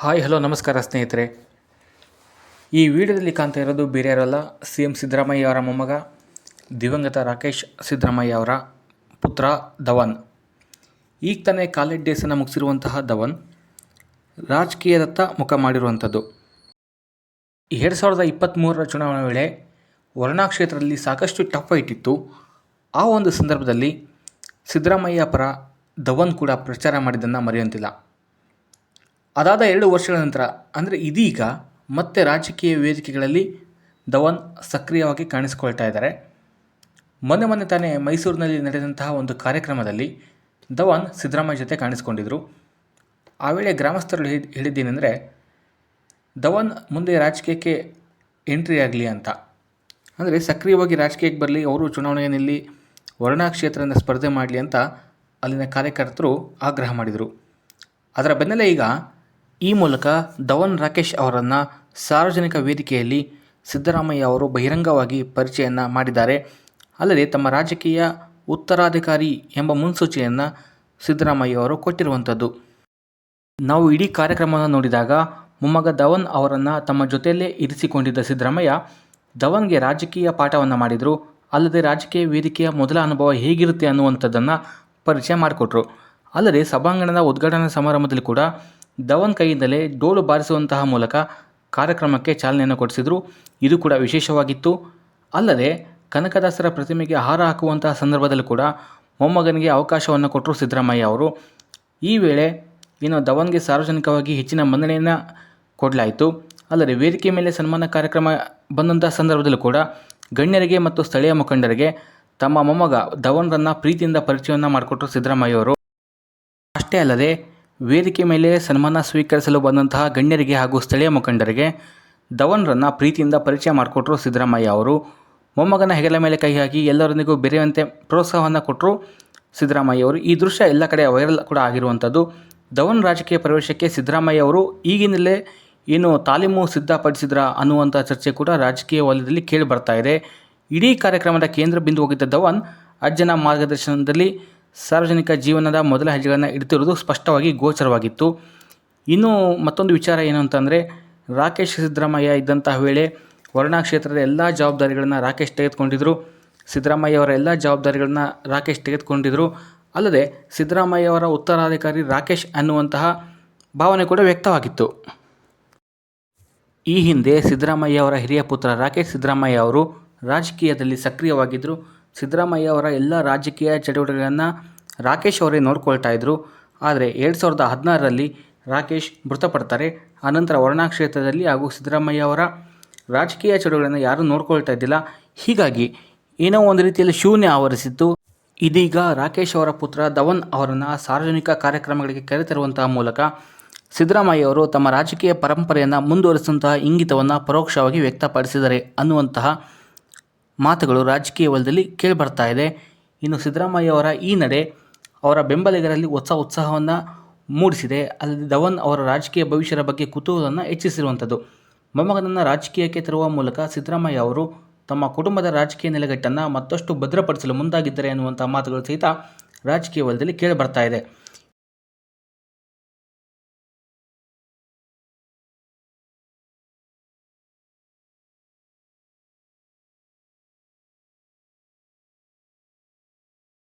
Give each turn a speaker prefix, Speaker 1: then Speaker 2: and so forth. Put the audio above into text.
Speaker 1: Hi, hello, ನಮಸ್ಕಾರ ಸ್ನೇಹಿತರೆ. ಈ ವಿಡಿಯೋದಲ್ಲಿ ಕಾಣ್ತಾ ಇರೋದು ಬೇರೆ ಯಾರಲ್ಲ ಸಿ ಎಂ ಸಿದ್ದರಾಮಯ್ಯ ಅವರ ಮೊಮ್ಮಗ, ದಿವಂಗತ ರಾಕೇಶ್ ಸಿದ್ದರಾಮಯ್ಯ ಅವರ ಪುತ್ರ ಧವನ್. ಈಗ ತಾನೇ ಕಾಲೇಜ್ ಡೇಸನ್ನು ಮುಗಿಸಿರುವಂತಹ ಧವನ್ ರಾಜಕೀಯದತ್ತ ಮುಖ ಮಾಡಿರುವಂಥದ್ದು. ಎರಡು ಸಾವಿರದ ಇಪ್ಪತ್ತ್ಮೂರರ ಚುನಾವಣೆ ವೇಳೆ ವರ್ಣಾ ಕ್ಷೇತ್ರದಲ್ಲಿ ಸಾಕಷ್ಟು ಟಫ್ ಫೈಟ್ ಇತ್ತು. ಆ ಒಂದು ಸಂದರ್ಭದಲ್ಲಿ ಸಿದ್ದರಾಮಯ್ಯ ಪರ ಧವನ್ ಕೂಡ ಪ್ರಚಾರ ಮಾಡಿದ್ದನ್ನು ಮರೆಯುವಂತಿಲ್ಲ ಅದಾದ ಎರಡು ವರ್ಷಗಳ ನಂತರ, ಅಂದರೆ ಇದೀಗ ಮತ್ತೆ ರಾಜಕೀಯ ವೇದಿಕೆಗಳಲ್ಲಿ ಧವನ್ ಸಕ್ರಿಯವಾಗಿ ಕಾಣಿಸಿಕೊಳ್ತಾ ಇದ್ದಾರೆ. ಮೊನ್ನೆ ಮೊನ್ನೆ ತಾನೇ ಮೈಸೂರಿನಲ್ಲಿ ನಡೆದಂತಹ ಒಂದು ಕಾರ್ಯಕ್ರಮದಲ್ಲಿ ಧವನ್ ಸಿದ್ದರಾಮಯ್ಯ ಜೊತೆ ಕಾಣಿಸಿಕೊಂಡಿದ್ದರು ಆ ವೇಳೆ ಗ್ರಾಮಸ್ಥರು ಹೇಳಿ, ಹೇಳಿದ್ದೇನೆಂದರೆ, ಧವನ್ ಮುಂದೆ ರಾಜಕೀಯಕ್ಕೆ ಎಂಟ್ರಿ ಆಗಲಿ ಅಂತ. ಅಂದರೆ ಸಕ್ರಿಯವಾಗಿ ರಾಜಕೀಯಕ್ಕೆ ಬರಲಿ, ಅವರು ಚುನಾವಣೆಯಲ್ಲಿ ವರ್ಣಾ ಕ್ಷೇತ್ರದಿಂದ ಸ್ಪರ್ಧೆ ಮಾಡಲಿ ಅಂತ ಅಲ್ಲಿನ ಕಾರ್ಯಕರ್ತರು ಆಗ್ರಹ ಮಾಡಿದರು. ಅದರ ಬೆನ್ನಲ್ಲೇ ಈಗ ಈ ಮೂಲಕ ಧವನ್ ರಾಕೇಶ್ ಅವರನ್ನು ಸಾರ್ವಜನಿಕ ವೇದಿಕೆಯಲ್ಲಿ ಸಿದ್ದರಾಮಯ್ಯ ಅವರು ಬಹಿರಂಗವಾಗಿ ಪರಿಚಯನ ಮಾಡಿದ್ದಾರೆ. ಅಲ್ಲದೆ ತಮ್ಮ ರಾಜಕೀಯ ಉತ್ತರಾಧಿಕಾರಿ ಎಂಬ ಮುನ್ಸೂಚನೆಯನ್ನು ಸಿದ್ದರಾಮಯ್ಯ ಅವರು ಕೊಟ್ಟಿರುವಂಥದ್ದು. ನಾವು ಇಡೀ ಕಾರ್ಯಕ್ರಮವನ್ನು ನೋಡಿದಾಗ ಮೊಮ್ಮಗ ಧವನ್ ಅವರನ್ನು ತಮ್ಮ ಜೊತೆಯಲ್ಲೇ ಇರಿಸಿಕೊಂಡಿದ್ದ ಸಿದ್ದರಾಮಯ್ಯ ಧವನ್ಗೆ ರಾಜಕೀಯ ಪಾಠವನ್ನು ಮಾಡಿದರು. ಅಲ್ಲದೆ ರಾಜಕೀಯ ವೇದಿಕೆಯ ಮೊದಲ ಅನುಭವ ಹೇಗಿರುತ್ತೆ ಅನ್ನುವಂಥದ್ದನ್ನು ಪರಿಚಯ ಮಾಡಿಕೊಟ್ರು. ಅಲ್ಲದೆ ಸಭಾಂಗಣದ ಉದ್ಘಾಟನಾ ಸಮಾರಂಭದಲ್ಲಿ ಕೂಡ ಧವನ್ ಕೈಯಿಂದಲೇ ಡೋಲು ಬಾರಿಸುವಂತಹ ಮೂಲಕ ಕಾರ್ಯಕ್ರಮಕ್ಕೆ ಚಾಲನೆಯನ್ನು ಕೊಡಿಸಿದರು. ಇದು ಕೂಡ ವಿಶೇಷವಾಗಿತ್ತು. ಅಲ್ಲದೆ ಕನಕದಾಸರ ಪ್ರತಿಮೆಗೆ ಹಾರ ಹಾಕುವಂತಹ ಸಂದರ್ಭದಲ್ಲೂ ಕೂಡ ಮೊಮ್ಮಗನಿಗೆ ಅವಕಾಶವನ್ನು ಕೊಟ್ಟರು ಸಿದ್ದರಾಮಯ್ಯ ಅವರು. ಈ ವೇಳೆ ಇನ್ನು ಧವನ್ಗೆ ಸಾರ್ವಜನಿಕವಾಗಿ ಹೆಚ್ಚಿನ ಮನ್ನಣೆಯನ್ನು ಕೊಡಲಾಯಿತು. ಅಲ್ಲದೆ ವೇದಿಕೆ ಮೇಲೆ ಸನ್ಮಾನ ಕಾರ್ಯಕ್ರಮ ಬಂದಂತಹ ಸಂದರ್ಭದಲ್ಲೂ ಕೂಡ ಗಣ್ಯರಿಗೆ ಮತ್ತು ಸ್ಥಳೀಯ ಮುಖಂಡರಿಗೆ ತಮ್ಮ ಮೊಮ್ಮಗ ಧವನ್ರನ್ನು ಪ್ರೀತಿಯಿಂದ ಪರಿಚಯವನ್ನು ಮಾಡಿಕೊಟ್ಟರು ಸಿದ್ದರಾಮಯ್ಯ ಅವರು. ಅಷ್ಟೇ ಅಲ್ಲದೆ ವೇದಿಕೆ ಮೇಲೆ ಸನ್ಮಾನ ಸ್ವೀಕರಿಸಲು ಬಂದಂತಹ ಗಣ್ಯರಿಗೆ ಹಾಗೂ ಸ್ಥಳೀಯ ಮುಖಂಡರಿಗೆ ಧವನ್ರನ್ನು ಪ್ರೀತಿಯಿಂದ ಪರಿಚಯ ಮಾಡಿಕೊಟ್ರು ಸಿದ್ದರಾಮಯ್ಯ ಅವರು. ಮೊಮ್ಮಗನ ಹೆಗಲ ಮೇಲೆ ಕೈ ಹಾಕಿ ಎಲ್ಲರೊಂದಿಗೂ ಬೆರೆಯುವಂತೆ ಪ್ರೋತ್ಸಾಹವನ್ನು ಕೊಟ್ಟರು ಸಿದ್ದರಾಮಯ್ಯ ಅವರು. ಈ ದೃಶ್ಯ ಎಲ್ಲ ಕಡೆ ವೈರಲ್ ಕೂಡ ಆಗಿರುವಂಥದ್ದು ಧವನ್ ರಾಜಕೀಯ ಪ್ರವೇಶಕ್ಕೆ ಸಿದ್ದರಾಮಯ್ಯ ಅವರು ಈಗಿನಲ್ಲೇ ಏನು ತಾಲೀಮು ಸಿದ್ಧಪಡಿಸಿದ್ರ ಅನ್ನುವಂಥ ಚರ್ಚೆ ಕೂಡ ರಾಜಕೀಯ ವಲಯದಲ್ಲಿ ಕೇಳಿ ಬರ್ತಾ ಇದೆ. ಇಡೀ ಕಾರ್ಯಕ್ರಮದ ಕೇಂದ್ರ ಬಿಂದು ಹೋಗಿದ್ದ ಧವನ್ ಅಜ್ಜನ ಮಾರ್ಗದರ್ಶನದಲ್ಲಿ ಸಾರ್ವಜನಿಕ ಜೀವನದ ಮೊದಲ ಹೆಜ್ಜೆಗಳನ್ನು ಇಡ್ತಿರೋದು ಸ್ಪಷ್ಟವಾಗಿ ಗೋಚರವಾಗಿತ್ತು. ಇನ್ನು ಮತ್ತೊಂದು ವಿಚಾರ ಏನು ಅಂತಂದರೆ, ರಾಕೇಶ್ ಸಿದ್ದರಾಮಯ್ಯ ಇದ್ದಂತಹ ವೇಳೆ ವರ್ಣಾ ಕ್ಷೇತ್ರದ ಎಲ್ಲ ಜವಾಬ್ದಾರಿಗಳನ್ನು ರಾಕೇಶ್ ತೆಗೆದುಕೊಂಡಿದ್ದರು ಸಿದ್ದರಾಮಯ್ಯ ಅವರ ಎಲ್ಲ ಜವಾಬ್ದಾರಿಗಳನ್ನ ರಾಕೇಶ್ ತೆಗೆದುಕೊಂಡಿದ್ದರು ಅಲ್ಲದೆ ಸಿದ್ದರಾಮಯ್ಯ ಅವರ ಉತ್ತರಾಧಿಕಾರಿ ರಾಕೇಶ್ ಅನ್ನುವಂತಹ ಭಾವನೆ ಕೂಡ ವ್ಯಕ್ತವಾಗಿತ್ತು. ಈ ಹಿಂದೆ ಸಿದ್ದರಾಮಯ್ಯ ಅವರ ಹಿರಿಯ ಪುತ್ರ ರಾಕೇಶ್ ಸಿದ್ದರಾಮಯ್ಯ ಅವರು ರಾಜಕೀಯದಲ್ಲಿ ಸಕ್ರಿಯವಾಗಿದ್ದರು ಸಿದ್ದರಾಮಯ್ಯ ಅವರ ಎಲ್ಲ ರಾಜಕೀಯ ಚಟುವಟಿಕೆಗಳನ್ನು ರಾಕೇಶ್ ಅವರೇ ನೋಡ್ಕೊಳ್ತಾ ಇದ್ದರು ಆದರೆ ಎರಡು ಸಾವಿರದ ಹದಿನಾರರಲ್ಲಿ ರಾಕೇಶ್ ಮೃತಪಡ್ತಾರೆ. ಆನಂತರ ವರ್ಣಾ ಕ್ಷೇತ್ರದಲ್ಲಿ ಹಾಗೂ ಸಿದ್ದರಾಮಯ್ಯ ಅವರ ರಾಜಕೀಯ ಚಟುವಟಿಕೆಗಳನ್ನು ಯಾರೂ ನೋಡ್ಕೊಳ್ತಾ ಇದ್ದಿಲ್ಲ. ಹೀಗಾಗಿ ಏನೋ ಒಂದು ರೀತಿಯಲ್ಲಿ ಶೂನ್ಯ ಆವರಿಸಿತ್ತು. ಇದೀಗ ರಾಕೇಶ್ ಅವರ ಪುತ್ರ ಧವನ್ ಅವರನ್ನು ಸಾರ್ವಜನಿಕ ಕಾರ್ಯಕ್ರಮಗಳಿಗೆ ಕರೆತರುವಂತಹ ಮೂಲಕ ಸಿದ್ದರಾಮಯ್ಯ ಅವರು ತಮ್ಮ ರಾಜಕೀಯ ಪರಂಪರೆಯನ್ನು ಮುಂದುವರಿಸುವಂತಹ ಇಂಗಿತವನ್ನು ಪರೋಕ್ಷವಾಗಿ ವ್ಯಕ್ತಪಡಿಸಿದ್ದಾರೆ ಅನ್ನುವಂತಹ ಮಾತುಗಳು ರಾಜಕೀಯ ವಲಯದಲ್ಲಿ ಕೇಳಿಬರ್ತಾ ಇದೆ. ಇನ್ನು ಸಿದ್ದರಾಮಯ್ಯ ಅವರ ಈ ನಡೆ ಅವರ ಬೆಂಬಲಿಗರಲ್ಲಿ ಹೊಸ ಉತ್ಸಾಹವನ್ನು ಮೂಡಿಸಿದೆ. ಅಲ್ಲದೆ ಧವನ್ ಅವರ ರಾಜಕೀಯ ಭವಿಷ್ಯದ ಬಗ್ಗೆ ಕುತೂಹಲವನ್ನು ಹೆಚ್ಚಿಸಿರುವಂಥದ್ದು. ಮೊಮ್ಮಗನನ್ನು ರಾಜಕೀಯಕ್ಕೆ ತರುವ ಮೂಲಕ ಸಿದ್ದರಾಮಯ್ಯ ಅವರು ತಮ್ಮ ಕುಟುಂಬದ ರಾಜಕೀಯ ನೆಲೆಗಟ್ಟನ್ನು ಮತ್ತಷ್ಟು ಭದ್ರಪಡಿಸಲು ಮುಂದಾಗಿದ್ದಾರೆ ಎನ್ನುವಂಥ ಮಾತುಗಳು ಸಹಿತ ರಾಜಕೀಯ ವಲಯದಲ್ಲಿ ಕೇಳಿಬರ್ತಾ ಇದೆ.